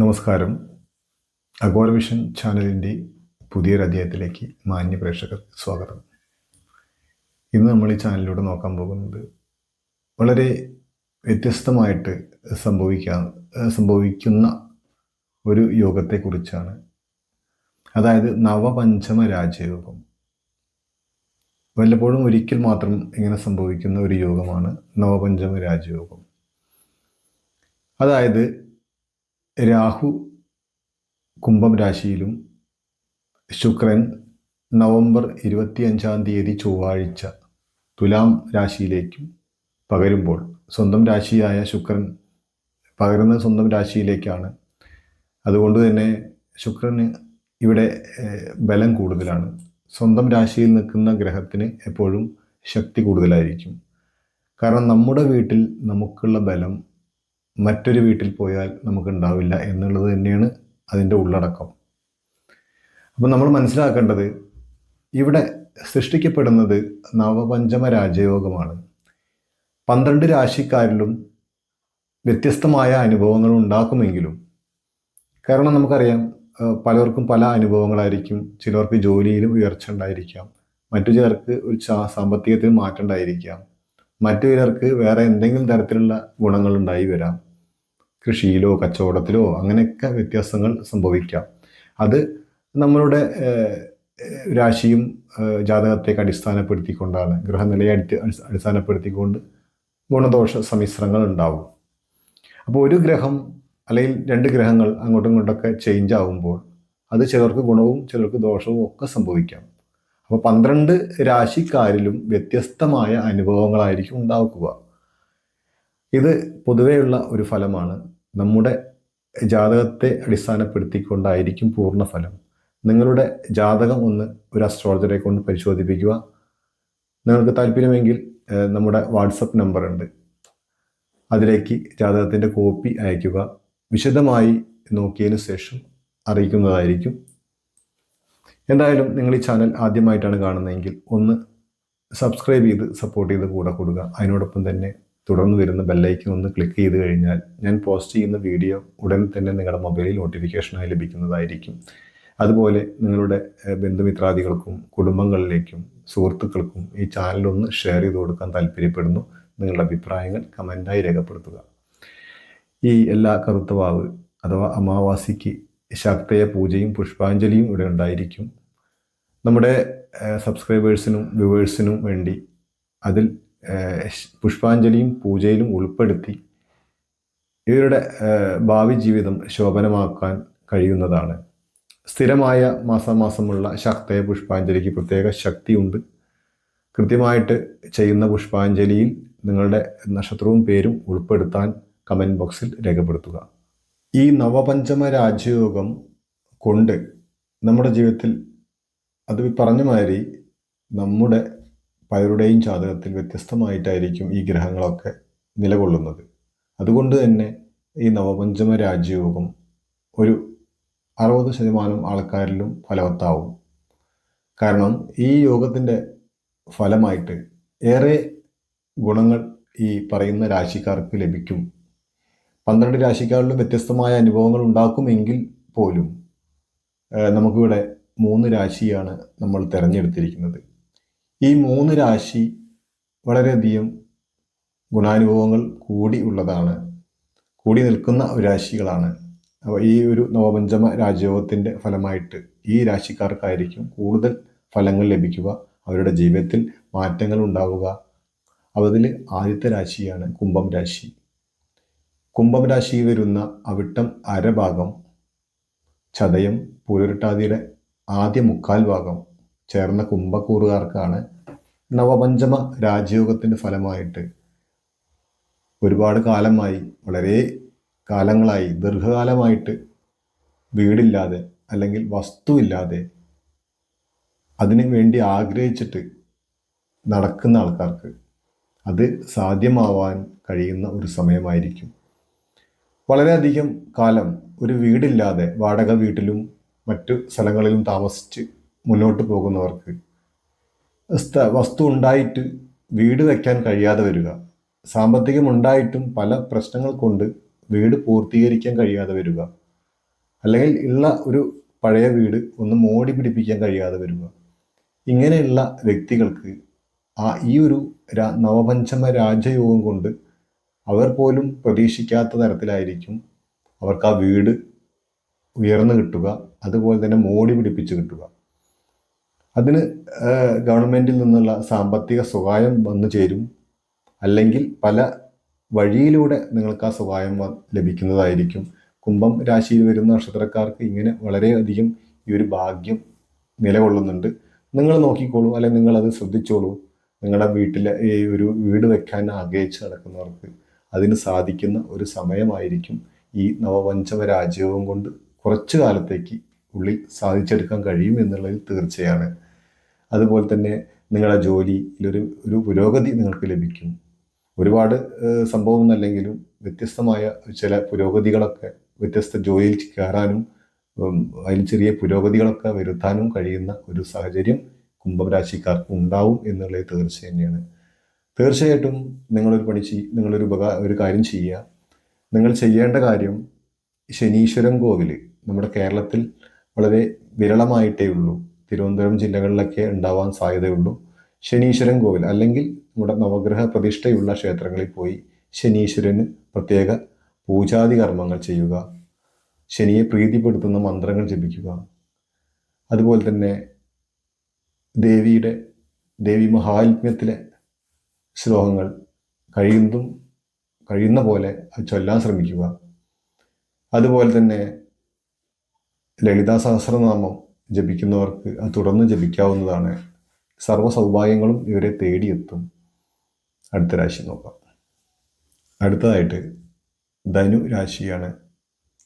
നമസ്കാരം. അഗോർ വിഷൻ ചാനലിന്റെ പുതിയൊരു അധ്യായത്തിലേക്ക് മാന്യ പ്രേക്ഷകർ സ്വാഗതം. ഇന്ന് നമ്മൾ ഈ ചാനലിലൂടെ നോക്കാൻ പോകുന്നത് വളരെ വ്യത്യസ്തമായിട്ട് സംഭവിക്കാൻ സംഭവിക്കുന്ന ഒരു യോഗത്തെക്കുറിച്ചാണ്. അതായത് നവപഞ്ചമ രാജയോഗം. വല്ലപ്പോഴും ഒരിക്കൽ മാത്രം ഇങ്ങനെ സംഭവിക്കുന്ന ഒരു യോഗമാണ് നവപഞ്ചമ രാജയോഗം. അതായത് രാഹു കുംഭം രാശിയിലും ശുക്രൻ നവംബർ ഇരുപത്തിയഞ്ചാം തീയതി ചൊവ്വാഴ്ച തുലാം രാശിയിലേക്കും പകരുമ്പോൾ സ്വന്തം രാശിയായ ശുക്രൻ പകരുന്ന സ്വന്തം രാശിയിലേക്കാണ്. അതുകൊണ്ട് തന്നെ ശുക്രന് ഇവിടെ ബലം കൂടുതലാണ്. സ്വന്തം രാശിയിൽ നിൽക്കുന്ന ഗ്രഹത്തിന് എപ്പോഴും ശക്തി കൂടുതലായിരിക്കും. കാരണം നമ്മുടെ വീട്ടിൽ നമുക്കുള്ള ബലം മറ്റൊരു വീട്ടിൽ പോയാൽ നമുക്കുണ്ടാവില്ല എന്നുള്ളത് തന്നെയാണ് അതിന്റെ ഉള്ളടക്കം. അപ്പം നമ്മൾ മനസ്സിലാക്കേണ്ടത് ഇവിടെ സൃഷ്ടിക്കപ്പെടുന്നത് നവപഞ്ചമ രാജയോഗമാണ്. പന്ത്രണ്ട് രാശിക്കാരിലും വ്യത്യസ്തമായ അനുഭവങ്ങൾ ഉണ്ടാക്കുമെങ്കിലും കാരണം നമുക്കറിയാം പലർക്കും പല അനുഭവങ്ങളായിരിക്കും. ചിലർക്ക് ജോലിയിലും ഉയർച്ച ഉണ്ടായിരിക്കാം. മറ്റു ചിലർക്ക് ഒരു സാമ്പത്തികത്തിൽ മാറ്റം ഉണ്ടായിരിക്കാം. മറ്റു ചിലർക്ക് വേറെ എന്തെങ്കിലും തരത്തിലുള്ള ഗുണങ്ങൾ ഉണ്ടായി വരാം. കൃഷിയിലോ കച്ചവടത്തിലോ അങ്ങനെയൊക്കെ വ്യത്യാസങ്ങൾ സംഭവിക്കാം. അത് നമ്മളുടെ രാശിയും ജാതകത്തേക്ക് അടിസ്ഥാനപ്പെടുത്തിക്കൊണ്ടാണ്. ഗ്രഹനിലയെ അടി അടിസ്ഥാനപ്പെടുത്തിക്കൊണ്ട് ഗുണദോഷ സമ്മിശ്രങ്ങൾ ഉണ്ടാവും. അപ്പോൾ ഒരു ഗ്രഹം അല്ലെങ്കിൽ രണ്ട് ഗ്രഹങ്ങൾ അങ്ങോട്ടും ഇങ്ങോട്ടൊക്കെ ചേഞ്ച് ആകുമ്പോൾ അത് ചിലർക്ക് ഗുണവും ചിലർക്ക് ദോഷവും ഒക്കെ സംഭവിക്കാം. അപ്പോൾ പന്ത്രണ്ട് രാശിക്കാരിലും വ്യത്യസ്തമായ അനുഭവങ്ങളായിരിക്കും ഉണ്ടാക്കുക ഇത് പൊതുവെയുള്ള ഒരു ഫലമാണ്. നമ്മുടെ ജാതകത്തെ അടിസ്ഥാനപ്പെടുത്തിക്കൊണ്ടായിരിക്കും പൂർണ ഫലം നിങ്ങളുടെ ജാതകം ഒന്ന് ഒരു അസ്ട്രോളജറെ കൊണ്ട് പരിശോധിപ്പിക്കുക. നിങ്ങൾക്ക് താല്പര്യമെങ്കിൽ നമ്മുടെ വാട്സപ്പ് നമ്പർ ഉണ്ട് അതിലേക്ക് ജാതകത്തിന്റെ കോപ്പി അയക്കുക വിശദമായി നോക്കിയതിനു ശേഷം അറിയിക്കുന്നതായിരിക്കും. എന്തായാലും നിങ്ങൾ ഈ ചാനൽ ആദ്യമായിട്ടാണ് കാണുന്നതെങ്കിൽ ഒന്ന് സബ്സ്ക്രൈബ് ചെയ്ത് സപ്പോർട്ട് ചെയ്ത് കൂടെ കൊടുക്കുക. അതിനോടൊപ്പം തന്നെ തുടർന്ന് വരുന്ന ബെല്ലൈക്കൻ ഒന്ന് ക്ലിക്ക് ചെയ്ത് കഴിഞ്ഞാൽ ഞാൻ പോസ്റ്റ് ചെയ്യുന്ന വീഡിയോ ഉടൻ തന്നെ നിങ്ങളുടെ മൊബൈലിൽ നോട്ടിഫിക്കേഷനായി ലഭിക്കുന്നതായിരിക്കും. അതുപോലെ നിങ്ങളുടെ ബന്ധുമിത്രാദികൾക്കും കുടുംബങ്ങളിലേക്കും സുഹൃത്തുക്കൾക്കും ഈ ചാനലൊന്ന് ഷെയർ ചെയ്ത് കൊടുക്കാൻ താല്പര്യപ്പെടുന്നു. നിങ്ങളുടെ അഭിപ്രായങ്ങൾ കമന്റായി രേഖപ്പെടുത്തുക. ഈ എല്ലാ കറുത്തവാവ് അഥവാ അമാവാസിക്ക് ശക്തയ പൂജയും പുഷ്പാഞ്ജലിയും ഇവിടെ ഉണ്ടായിരിക്കും. നമ്മുടെ സബ്സ്ക്രൈബേഴ്സിനും വ്യൂവേഴ്സിനും വേണ്ടി അതിൽ പുഷ്പാഞ്ജലിയും പൂജയിലും ഉൾപ്പെടുത്തി ഇവരുടെ ഭാവി ജീവിതം ശോഭനമാക്കാൻ കഴിയുന്നതാണ്. സ്ഥിരമായ മാസമാസമുള്ള ശക്തയ പുഷ്പാഞ്ജലിക്ക് പ്രത്യേക ശക്തിയുണ്ട്. കൃത്യമായിട്ട് ചെയ്യുന്ന പുഷ്പാഞ്ജലിയിൽ നിങ്ങളുടെ നക്ഷത്രവും പേരും ഉൾപ്പെടുത്താൻ കമന്റ് ബോക്സിൽ രേഖപ്പെടുത്തുക. ഈ നവപഞ്ചമ രാജയോഗം കൊണ്ട് നമ്മുടെ ജീവിതത്തിൽ അത് പറഞ്ഞ മാതിരി നമ്മുടെ പലരുടെയും ജാതകത്തിൽ വ്യത്യസ്തമായിട്ടായിരിക്കും ഈ ഗ്രഹങ്ങളൊക്കെ നിലകൊള്ളുന്നത്. അതുകൊണ്ട് തന്നെ ഈ നവപഞ്ചമ രാജയോഗം ഒരു അറുപത് ശതമാനം ആൾക്കാരിലും ഫലവത്താവും. കാരണം ഈ യോഗത്തിന്റെ ഫലമായിട്ട് ഏറെ ഗുണങ്ങൾ ഈ പറയുന്ന രാശിക്കാർക്ക് ലഭിക്കും. പന്ത്രണ്ട് രാശിക്കാരിലും വ്യത്യസ്തമായ അനുഭവങ്ങൾ ഉണ്ടാക്കുമെങ്കിൽ പോലും നമുക്കിവിടെ മൂന്ന് രാശിയാണ് നമ്മൾ തിരഞ്ഞെടുത്തിരിക്കുന്നത്. ഈ മൂന്ന് രാശി വളരെയധികം ഗുണാനുഭവങ്ങൾ കൂടി ഉള്ളതാണ്. കൂടി നിൽക്കുന്ന രാശികളാണ്. അപ്പോൾ ഈ ഒരു നവപഞ്ചമ രാജയോഗത്തിന്റെ ഫലമായിട്ട് ഈ രാശിക്കാർക്കായിരിക്കും കൂടുതൽ ഫലങ്ങൾ ലഭിക്കുക. അവരുടെ ജീവിതത്തിൽ മാറ്റങ്ങൾ ഉണ്ടാവുക. അതിൽ ആദ്യത്തെ രാശിയാണ് കുംഭം രാശി. കുംഭം രാശിയിൽ വരുന്ന അവിട്ടം അരഭാഗം ചതയം പൂരട്ടാതിയുടെ ആദ്യ മുക്കാൽ ഭാഗം ചേർന്ന കുംഭക്കൂറുകാർക്കാണ് നവപഞ്ചമ രാജയോഗത്തിന്റെ ഫലമായിട്ട് ഒരുപാട് കാലമായി വളരെ കാലങ്ങളായി ദീർഘകാലമായിട്ട് വീടില്ലാതെ അല്ലെങ്കിൽ വസ്തുവില്ലാതെ അതിനു വേണ്ടി ആഗ്രഹിച്ചിട്ട് നടക്കുന്ന ആൾക്കാർക്ക് അത് സാധ്യമാവാൻ കഴിയുന്ന ഒരു സമയമായിരിക്കും. വളരെയധികം കാലം ഒരു വീടില്ലാതെ വാടക വീട്ടിലും മറ്റു സ്ഥലങ്ങളിലും താമസിച്ച് മുന്നോട്ട് പോകുന്നവർക്ക് വസ്തു ഉണ്ടായിട്ട് വീട് വയ്ക്കാൻ കഴിയാതെ വരിക. സാമ്പത്തികമുണ്ടായിട്ടും പല പ്രശ്നങ്ങൾ കൊണ്ട് വീട് പൂർത്തീകരിക്കാൻ കഴിയാതെ വരിക. അല്ലെങ്കിൽ ഉള്ള ഒരു പഴയ വീട് ഒന്ന് മോടി പിടിപ്പിക്കാൻ കഴിയാതെ വരിക. ഇങ്ങനെയുള്ള വ്യക്തികൾക്ക് ആ ഈ ഒരു നവപഞ്ചമ രാജയോഗം കൊണ്ട് അവർ പോലും പ്രതീക്ഷിക്കാത്ത തരത്തിലായിരിക്കും അവർക്ക് ആ വീട് ഉയർന്നു കിട്ടുക. അതുപോലെ തന്നെ മോടി പിടിപ്പിച്ച് കിട്ടുക. അതിന് ഗവൺമെന്റിൽ നിന്നുള്ള സാമ്പത്തിക സഹായം വന്നു ചേരും. അല്ലെങ്കിൽ പല വഴിയിലൂടെ നിങ്ങൾക്ക് ആ സഹായം ലഭിക്കുന്നതായിരിക്കും. കുംഭം രാശിയിൽ വരുന്ന നക്ഷത്രക്കാർക്ക് ഇങ്ങനെ വളരെയധികം ഈ ഒരു ഭാഗ്യം നിലകൊള്ളുന്നുണ്ട്. നിങ്ങൾ നോക്കിക്കോളൂ അല്ലെങ്കിൽ നിങ്ങളത് ശ്രദ്ധിച്ചോളൂ. നിങ്ങളുടെ വീട്ടിലെ ഈ ഒരു വീട് വെക്കാൻ ആഗ്രഹിച്ച് നടക്കുന്നവർക്ക് അതിന് സാധിക്കുന്ന ഒരു സമയമായിരിക്കും ഈ നവപഞ്ചമ രാജ്യവും കൊണ്ട് കുറച്ചു കാലത്തേക്ക് ഉള്ളിൽ സാധിച്ചെടുക്കാൻ കഴിയും എന്നുള്ളതിൽ തീർച്ചയാണ്. അതുപോലെ തന്നെ നിങ്ങളുടെ ജോലിയിലൊരു ഒരു പുരോഗതി നിങ്ങൾക്ക് ലഭിക്കും. ഒരുപാട് സംഭവം അല്ലെങ്കിലും വ്യത്യസ്തമായ ചില പുരോഗതികളൊക്കെ വ്യത്യസ്ത ജോലിയിൽ കയറാനും അതിൽ ചെറിയ പുരോഗതികളൊക്കെ വരുത്താനും കഴിയുന്ന ഒരു സാഹചര്യം കുംഭരാശിക്കാർക്ക് ഉണ്ടാവും എന്നുള്ളത് തീർച്ച തന്നെയാണ്. തീർച്ചയായിട്ടും നിങ്ങളൊരു പണി ചെയ് നിങ്ങളൊരു ഉപകാ ഒരു കാര്യം ചെയ്യുക. നിങ്ങൾ ചെയ്യേണ്ട കാര്യം ശനീശ്വരം കോവിൽ നമ്മുടെ കേരളത്തിൽ വളരെ വിരളമായിട്ടേ ഉള്ളൂ. തിരുവനന്തപുരം ജില്ലകളിലൊക്കെ ഉണ്ടാവാൻ സാധ്യതയുള്ളൂ. ശനീശ്വരൻ കോവിൽ അല്ലെങ്കിൽ നമ്മുടെ നവഗ്രഹ പ്രതിഷ്ഠയുള്ള ക്ഷേത്രങ്ങളിൽ പോയി ശനീശ്വരന് പ്രത്യേക പൂജാതി കർമ്മങ്ങൾ ചെയ്യുക ശനിയെ പ്രീതിപ്പെടുത്തുന്ന മന്ത്രങ്ങൾ ജപിക്കുക. അതുപോലെ തന്നെ ദേവിയുടെ ദേവി മഹാത്മ്യത്തിലെ ശ്ലോകങ്ങൾ കഴിയുന്നതും കഴിയുന്ന പോലെ ചൊല്ലാൻ ശ്രമിക്കുക. അതുപോലെ തന്നെ ലളിതാ സഹസ്രനാമം ജപിക്കുന്നവർക്ക് അത് തുടർന്ന് ജപിക്കാവുന്നതാണ്. സർവ സൗഭാഗ്യങ്ങളും ഇവരെ തേടിയെത്തും. അടുത്ത രാശി നോക്കാം. അടുത്തതായിട്ട് ധനു രാശിയാണ്.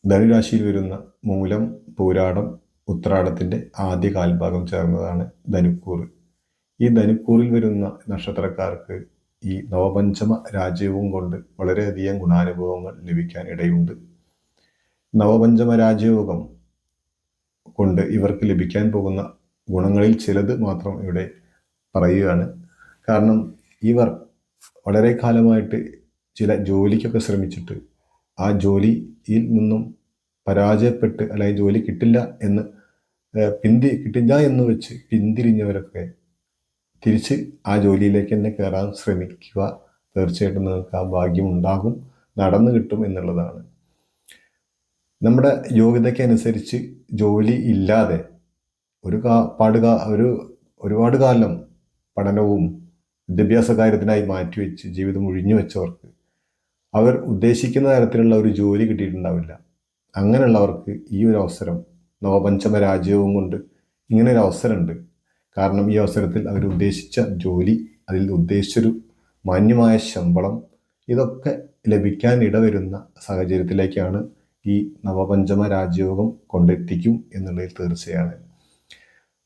ധനുരാശിയിൽ വരുന്ന മൂലം പൂരാടം ഉത്രാടത്തിന്റെ ആദ്യ കാൽഭാഗം ചേർന്നതാണ് ധനുക്കൂർ ഈ ധനുക്കൂറിൽ വരുന്ന നക്ഷത്രക്കാർക്ക് ഈ നവപഞ്ചമ രാജ്യവും കൊണ്ട് വളരെയധികം ഗുണാനുഭവങ്ങൾ ലഭിക്കാൻ ഇടയുണ്ട്. നവപഞ്ചമ രാജയോഗം കൊണ്ട് ഇവർക്ക് ലഭിക്കാൻ പോകുന്ന ഗുണങ്ങളിൽ ചിലത് മാത്രം ഇവിടെ പറയുകയാണ്. കാരണം ഇവർ വളരെ കാലമായിട്ട് ചില ജോലിക്കൊക്കെ ശ്രമിച്ചിട്ട് ആ ജോലിയിൽ നിന്നും പരാജയപ്പെട്ട് അല്ലെങ്കിൽ ജോലി കിട്ടില്ല എന്ന് പിന്തി കിട്ടില്ല എന്ന് വെച്ച് പിന്തിരിഞ്ഞവരൊക്കെ തിരിച്ച് ആ ജോലിയിലേക്ക് തന്നെ കയറാൻ ശ്രമിക്കുക തീർച്ചയായിട്ടും നിങ്ങൾക്ക് ആ ഭാഗ്യം ഉണ്ടാകും നടന്നു കിട്ടും എന്നുള്ളതാണ്. നമ്മുടെ യോഗ്യതയ്ക്ക് അനുസരിച്ച് ജോലി ഇല്ലാതെ ഒരു കാ പാട് ഒരു ഒരുപാട് കാലം പഠനവും വിദ്യാഭ്യാസ കാര്യത്തിനായി മാറ്റിവെച്ച് ജീവിതം ഒഴിഞ്ഞു വെച്ചവർക്ക് അവർ ഉദ്ദേശിക്കുന്ന തരത്തിലുള്ള ഒരു ജോലി കിട്ടിയിട്ടുണ്ടാവില്ല. അങ്ങനെയുള്ളവർക്ക് ഈ ഒരു അവസരം നവപഞ്ചമ രാജ്യവും കൊണ്ട് ഇങ്ങനെ ഒരു അവസരമുണ്ട്. കാരണം ഈ അവസരത്തിൽ അവർ ഉദ്ദേശിച്ച ജോലി അതിൽ ഉദ്ദേശിച്ചൊരു മാന്യമായ ശമ്പളം ഇതൊക്കെ ലഭിക്കാൻ ഇടവരുന്ന സാഹചര്യത്തിലേക്കാണ് ഈ നവപഞ്ചമ രാജയോഗം കൊണ്ടെത്തിക്കും എന്നുള്ളതിൽ തീർച്ചയാണ്.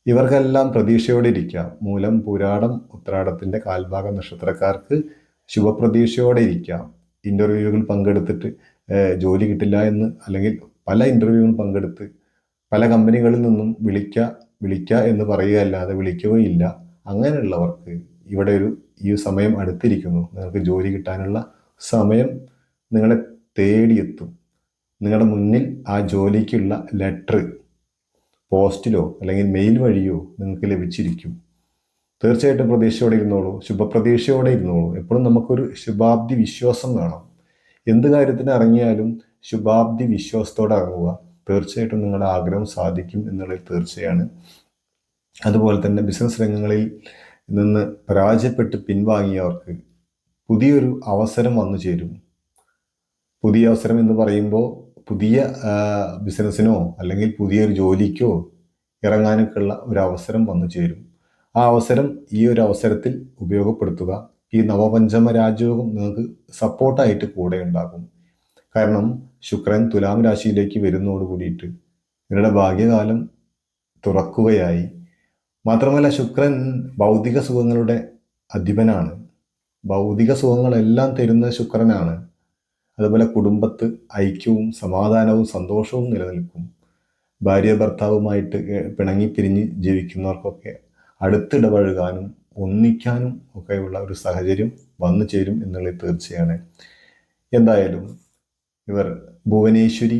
ഇവർക്കെല്ലാം പ്രതീക്ഷയോടെ ഇരിക്കാം മൂലം പുരാടം ഉത്രാടത്തിന്റെ കാൽഭാഗ നക്ഷത്രക്കാർക്ക് ശുഭപ്രതീക്ഷയോടെ ഇരിക്കാം. ഇന്റർവ്യൂകൾ പങ്കെടുത്തിട്ട് ജോലി കിട്ടില്ല എന്ന് അല്ലെങ്കിൽ പല ഇന്റർവ്യൂകൾ പങ്കെടുത്ത് പല കമ്പനികളിൽ നിന്നും വിളിക്ക വിളിക്ക എന്ന് പറയുകയല്ലാതെ വിളിക്കുകയില്ല അങ്ങനെയുള്ളവർക്ക് ഇവിടെ ഒരു ഈ സമയം അടുത്തിരിക്കുന്നു. നിങ്ങൾക്ക് ജോലി കിട്ടാനുള്ള സമയം നിങ്ങളെ തേടിയെത്തും. നിങ്ങളുടെ മുന്നിൽ ആ ജോലിക്കുള്ള ലെറ്റർ പോസ്റ്റിലോ അല്ലെങ്കിൽ മെയിൽ വഴിയോ നിങ്ങൾക്ക് ലഭിച്ചിരിക്കും. തീർച്ചയായിട്ടും പ്രതീക്ഷയോടെ ഇരുന്നോളൂ ശുഭപ്രതീക്ഷയോടെ ഇരുന്നോളൂ. എപ്പോഴും നമുക്കൊരു ശുഭാബ്ദി വിശ്വാസം വേണം എന്ത് കാര്യത്തിന് ഇറങ്ങിയാലും ശുഭാബ്ദി വിശ്വാസത്തോടെ ഇറങ്ങുക. തീർച്ചയായിട്ടും നിങ്ങളുടെ ആഗ്രഹം സാധിക്കും എന്നുള്ളത് തീർച്ചയാണ്. അതുപോലെ തന്നെ ബിസിനസ് രംഗങ്ങളിൽ നിന്ന് പരാജയപ്പെട്ട് പിൻവാങ്ങിയവർക്ക് പുതിയൊരു അവസരം വന്നു ചേരും. പുതിയ അവസരം എന്ന് പറയുമ്പോൾ പുതിയ ബിസിനസ്സിനോ അല്ലെങ്കിൽ പുതിയൊരു ജോലിക്കോ ഇറങ്ങാനൊക്കെയുള്ള ഒരു അവസരം വന്നു ചേരും. ആ അവസരം ഈ ഒരു അവസരത്തിൽ ഉപയോഗപ്പെടുത്തുക. ഈ നവപഞ്ചമ രാജയോഗം നിങ്ങൾക്ക് സപ്പോർട്ടായിട്ട് കൂടെ ഉണ്ടാകും. കാരണം ശുക്രൻ തുലാം രാശിയിലേക്ക് വരുന്നതോട് കൂടിയിട്ട് നിങ്ങളുടെ ഭാഗ്യകാലം തുറക്കുകയായി. മാത്രമല്ല ശുക്രൻ ഭൗതിക സുഖങ്ങളുടെ അധിപനാണ്. ഭൗതിക സുഖങ്ങളെല്ലാം തരുന്ന ശുക്രനാണ്. അതുപോലെ കുടുംബത്ത് ഐക്യവും സമാധാനവും സന്തോഷവും നിലനിൽക്കും. ഭാര്യ ഭർത്താവുമായിട്ട് പിണങ്ങി പിണങ്ങിപ്പിരിഞ്ഞ് ജീവിക്കുന്നവർക്കൊക്കെ അടുത്തിടപഴകാനും ഒന്നിക്കാനും ഒക്കെയുള്ള ഒരു സാഹചര്യം വന്നു ചേരും എന്നുള്ളത് തീർച്ചയാണ്. എന്തായാലും ഇവർ ഭുവനേശ്വരി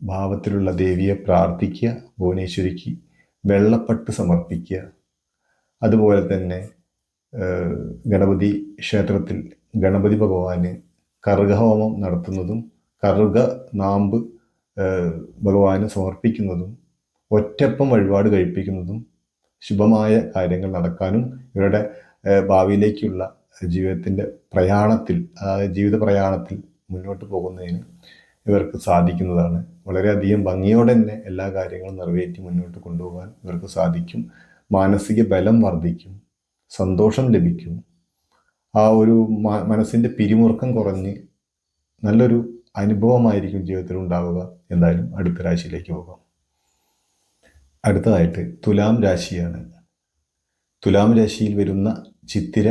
ഭാവത്തിലുള്ള ദേവിയെ പ്രാർത്ഥിക്കുക ഭുവനേശ്വരിക്ക് വെള്ളപ്പട്ട് സമർപ്പിക്കുക. അതുപോലെ തന്നെ ഗണപതി ക്ഷേത്രത്തിൽ ഗണപതി ഭഗവാന് കറുകഹോമം നടത്തുന്നതും കറുക നാമ്പ് ഭഗവാന് സമർപ്പിക്കുന്നതും ഒറ്റപ്പം വഴിപാട് കഴിപ്പിക്കുന്നതും ശുഭമായ കാര്യങ്ങൾ നടക്കാനും ഇവരുടെ ഭാവിയിലേക്കുള്ള ജീവിതത്തിന്റെ പ്രയാണത്തിൽ അതായത് ജീവിത പ്രയാണത്തിൽ മുന്നോട്ട് പോകുന്നതിന് ഇവർക്ക് സാധിക്കുന്നതാണ്. വളരെയധികം ഭംഗിയോടെ തന്നെ എല്ലാ കാര്യങ്ങളും നിറവേറ്റി മുന്നോട്ട് കൊണ്ടുപോകാൻ ഇവർക്ക് സാധിക്കും. മാനസിക ബലം വർദ്ധിക്കും. സന്തോഷം ലഭിക്കും. ആ ഒരു മനസ്സിന്റെ പിരിമുറുക്കം കുറഞ്ഞ് നല്ലൊരു അനുഭവമായിരിക്കും ജീവിതത്തിൽ ഉണ്ടാവുക. എന്തായാലും അടുത്ത രാശിയിലേക്ക് പോകാം. അടുത്തതായിട്ട് തുലാം രാശിയാണ്. തുലാം രാശിയിൽ വരുന്ന ചിത്തിര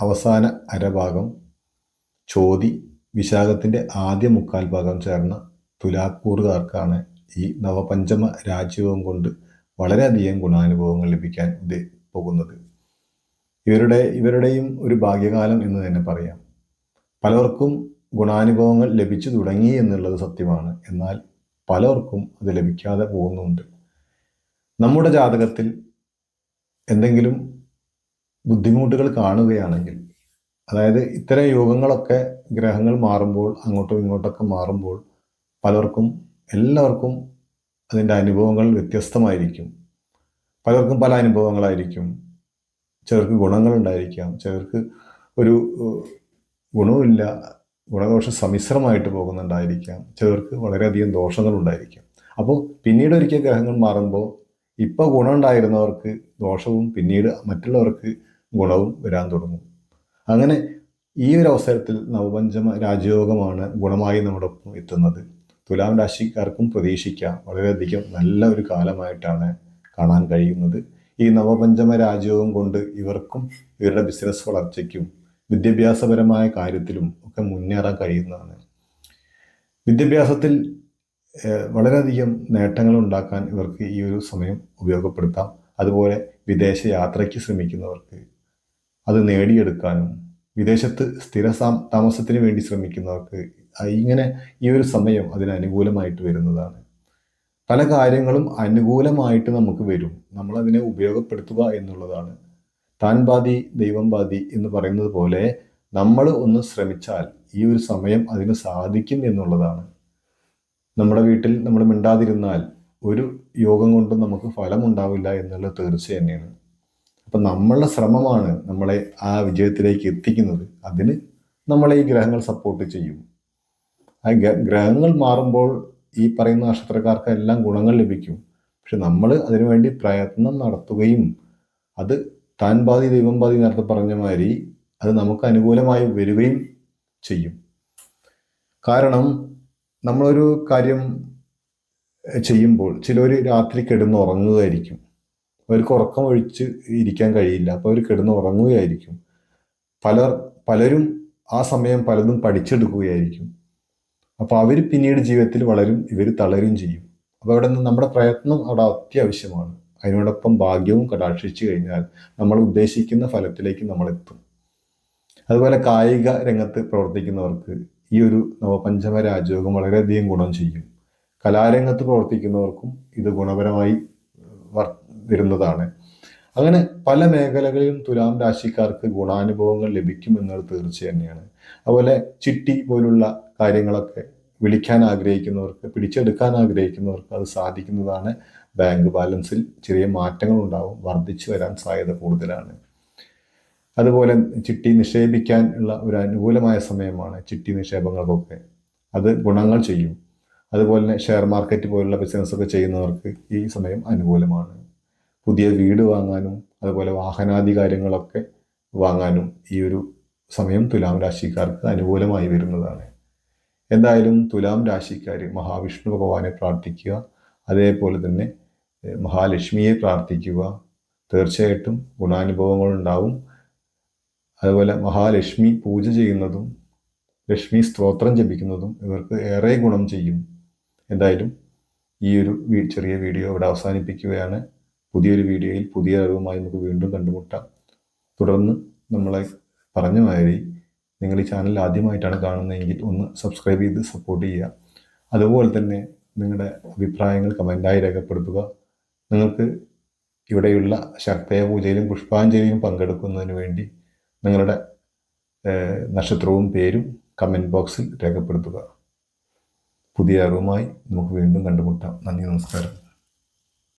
അവസാന അരഭാഗം ചോതി വിശാഖത്തിന്റെ ആദ്യ മുക്കാൽ ഭാഗം ചേർന്ന തുലാക്കൂറുകാർക്കാണ് ഈ നവപഞ്ചമ രാജ്യവും കൊണ്ട് വളരെയധികം ഗുണാനുഭവങ്ങൾ ലഭിക്കാൻ ഇത് പോകുന്നത്. ഇവരുടെ ഇവരുടെയും ഒരു ഭാഗ്യകാലം എന്ന് തന്നെ പറയാം. പലർക്കും ഗുണാനുഭവങ്ങൾ ലഭിച്ചു തുടങ്ങി എന്നുള്ളത് സത്യമാണ്. എന്നാൽ പലർക്കും അത് ലഭിക്കാതെ പോകുന്നുണ്ട്. നമ്മുടെ ജാതകത്തിൽ എന്തെങ്കിലും ബുദ്ധിമുട്ടുകൾ കാണുകയാണെങ്കിൽ അതായത് ഇത്തരം യോഗങ്ങളൊക്കെ ഗ്രഹങ്ങൾ മാറുമ്പോൾ അങ്ങോട്ടും ഇങ്ങോട്ടൊക്കെ മാറുമ്പോൾ പലർക്കും എല്ലാവർക്കും അതിന്റെ അനുഭവങ്ങൾ വ്യത്യസ്തമായിരിക്കും. പലർക്കും പല അനുഭവങ്ങളായിരിക്കും. ചിലർക്ക് ഗുണങ്ങളുണ്ടായിരിക്കാം. ചിലർക്ക് ഒരു ഗുണവുമില്ല. ഗുണദോഷ സമ്മിശ്രമായിട്ട് പോകുന്നുണ്ടായിരിക്കാം. ചിലർക്ക് വളരെയധികം ദോഷങ്ങളുണ്ടായിരിക്കാം. അപ്പോൾ പിന്നീട് ഒരിക്കൽ ഗ്രഹങ്ങൾ മാറുമ്പോൾ ഇപ്പോൾ ഗുണമുണ്ടായിരുന്നവർക്ക് ദോഷവും പിന്നീട് മറ്റുള്ളവർക്ക് ഗുണവും വരാൻ തുടങ്ങും. അങ്ങനെ ഈ ഒരു അവസരത്തിൽ നവപഞ്ചമ രാജയോഗമാണ് ഗുണമായി നമ്മുടെ ഒപ്പം എത്തുന്നത്. തുലാം രാശിക്കാർക്കും പ്രതീക്ഷിക്കാം. വളരെയധികം നല്ല ഒരു കാലമായിട്ടാണ് കാണാൻ കഴിയുന്നത്. ഈ നവപഞ്ചമ രാജ്യവും കൊണ്ട് ഇവർക്കും ഇവരുടെ ബിസിനസ് വളർച്ചയ്ക്കും വിദ്യാഭ്യാസപരമായ കാര്യത്തിലും ഒക്കെ മുന്നേറാൻ കഴിയുന്നതാണ്. വിദ്യാഭ്യാസത്തിൽ വളരെയധികം നേട്ടങ്ങൾ ഉണ്ടാക്കാൻ ഇവർക്ക് ഈ ഒരു സമയം ഉപയോഗപ്പെടുത്താം. അതുപോലെ വിദേശ യാത്രയ്ക്ക് ശ്രമിക്കുന്നവർക്ക് അത് നേടിയെടുക്കാനും വിദേശത്ത് സ്ഥിര താമസത്തിന് വേണ്ടി ശ്രമിക്കുന്നവർക്ക് ഇങ്ങനെ ഈ ഒരു സമയം അതിന് അനുകൂലമായിട്ട് വരുന്നതാണ്. പല കാര്യങ്ങളും അനുകൂലമായിട്ട് നമുക്ക് വരും. നമ്മളതിനെ ഉപയോഗപ്പെടുത്തുക എന്നുള്ളതാണ്. താൻ ബാധി ദൈവം ബാധി എന്ന് പറയുന്നത് പോലെ നമ്മൾ ഒന്ന് ശ്രമിച്ചാൽ ഈ ഒരു സമയം അതിന് സാധിക്കും എന്നുള്ളതാണ്. നമ്മുടെ വീട്ടിൽ നമ്മൾ മിണ്ടാതിരുന്നാൽ ഒരു യോഗം കൊണ്ടും നമുക്ക് ഫലമുണ്ടാവില്ല എന്നുള്ളത് തീർച്ച തന്നെയാണ്. അപ്പം നമ്മളുടെ ശ്രമമാണ് നമ്മളെ ആ വിജയത്തിലേക്ക് എത്തിക്കുന്നത്. അതിന് നമ്മളെ ഈ ഗ്രഹങ്ങൾ സപ്പോർട്ട് ചെയ്യും. ആ ഗ്രഹങ്ങൾ മാറുമ്പോൾ ഈ പറയുന്ന നക്ഷത്രക്കാർക്ക് എല്ലാം ഗുണങ്ങൾ ലഭിക്കും. പക്ഷെ നമ്മൾ അതിനുവേണ്ടി പ്രയത്നം നടത്തുകയും അത് താൻ ബാധി ദൈവം ബാധി നേരത്തെ പറഞ്ഞ മാതിരി അത് നമുക്ക് അനുകൂലമായി വരികയും ചെയ്യും. കാരണം നമ്മളൊരു കാര്യം ചെയ്യുമ്പോൾ ചിലർ രാത്രി കിടന്ന് ഉറങ്ങുകയായിരിക്കും. അവർക്ക് ഉറക്കം ഒഴിച്ച് ഇരിക്കാൻ കഴിയില്ല. അപ്പോൾ അവർ കിടന്ന് ഉറങ്ങുകയായിരിക്കും. പലർ പലരും ആ സമയം പലതും പഠിച്ചെടുക്കുകയായിരിക്കും. അപ്പോൾ അവർ പിന്നീട് ജീവിതത്തിൽ വളരും ഇവർ തളരും ചെയ്യും. അപ്പോൾ അവിടെ നിന്ന് നമ്മുടെ പ്രയത്നം അവിടെ അത്യാവശ്യമാണ്. അതിനോടൊപ്പം ഭാഗ്യവും കടാക്ഷിച്ചു കഴിഞ്ഞാൽ നമ്മൾ ഉദ്ദേശിക്കുന്ന ഫലത്തിലേക്ക് നമ്മൾ എത്തും. അതുപോലെ കായിക രംഗത്ത് പ്രവർത്തിക്കുന്നവർക്ക് ഈ ഒരു നവപഞ്ചമ രാജയോഗം വളരെയധികം ഗുണം ചെയ്യും. കലാരംഗത്ത് പ്രവർത്തിക്കുന്നവർക്കും ഇത് ഗുണപരമായി വരുന്നതാണ്. അങ്ങനെ പല മേഖലകളിലും തുലാം രാശിക്കാർക്ക് ഗുണാനുഭവങ്ങൾ ലഭിക്കുമെന്നത് തീർച്ച തന്നെയാണ്. അതുപോലെ ചിട്ടി പോലുള്ള കാര്യങ്ങളൊക്കെ വിളിക്കാൻ ആഗ്രഹിക്കുന്നവർക്ക് പിടിച്ചെടുക്കാൻ ആഗ്രഹിക്കുന്നവർക്ക് അത് സാധിക്കുന്നതാണ്. ബാങ്ക് ബാലൻസിൽ ചെറിയ മാറ്റങ്ങൾ ഉണ്ടാവും വർദ്ധിച്ചു വരാൻ സാധ്യത കൂടുതലാണ്. അതുപോലെ ചിട്ടി നിക്ഷേപിക്കാൻ ഉള്ള ഒരു അനുകൂലമായ സമയമാണ് ചിട്ടി നിക്ഷേപങ്ങൾക്കൊക്കെ. അത് ഗുണങ്ങൾ ചെയ്യും. അതുപോലെ തന്നെ ഷെയർ മാർക്കറ്റ് പോലുള്ള ബിസിനസ്സൊക്കെ ചെയ്യുന്നവർക്ക് ഈ സമയം അനുകൂലമാണ്. പുതിയ വീട് വാങ്ങാനും അതുപോലെ വാഹനാദി കാര്യങ്ങളൊക്കെ വാങ്ങാനും ഈ ഒരു സമയം തുലാം രാശിക്കാർക്ക് അനുകൂലമായി വരുന്നതാണ്. എന്തായാലും തുലാം രാശിക്കാർ മഹാവിഷ്ണു ഭഗവാനെ പ്രാർത്ഥിക്കുക. അതേപോലെ തന്നെ മഹാലക്ഷ്മിയെ പ്രാർത്ഥിക്കുക. തീർച്ചയായിട്ടും ഗുണാനുഭവങ്ങൾ ഉണ്ടാവും അതുപോലെ മഹാലക്ഷ്മി പൂജ ചെയ്യുന്നതും ലക്ഷ്മി സ്തോത്രം ജപിക്കുന്നതും ഇവർക്ക് ഏറെ ഗുണം ചെയ്യും. എന്തായാലും ഈ ഒരു ചെറിയ വീഡിയോ ഇവിടെ അവസാനിപ്പിക്കുകയാണ്. പുതിയൊരു വീഡിയോയിൽ പുതിയ അറിവുമായി നമുക്ക് വീണ്ടും കണ്ടുമുട്ടാം. തുടർന്ന് നമ്മളെ പറഞ്ഞ മാതിരി നിങ്ങൾ ഈ ചാനൽ ആദ്യമായിട്ടാണ് കാണുന്നതെങ്കിൽ ഒന്ന് സബ്സ്ക്രൈബ് ചെയ്ത് സപ്പോർട്ട് ചെയ്യുക. അതുപോലെ തന്നെ നിങ്ങളുടെ അഭിപ്രായങ്ങൾ കമന്റായി രേഖപ്പെടുത്തുക. നിങ്ങൾക്ക് ഇവിടെയുള്ള ശക്തയ പൂജയിലും പുഷ്പാഞ്ജലിയും പങ്കെടുക്കുന്നതിന് വേണ്ടി നിങ്ങളുടെ നക്ഷത്രവും പേരും കമന്റ് ബോക്സിൽ രേഖപ്പെടുത്തുക. പുതിയ അറിവുമായി നമുക്ക് വീണ്ടും കണ്ടുമുട്ടാം. നന്ദി നമസ്കാരം.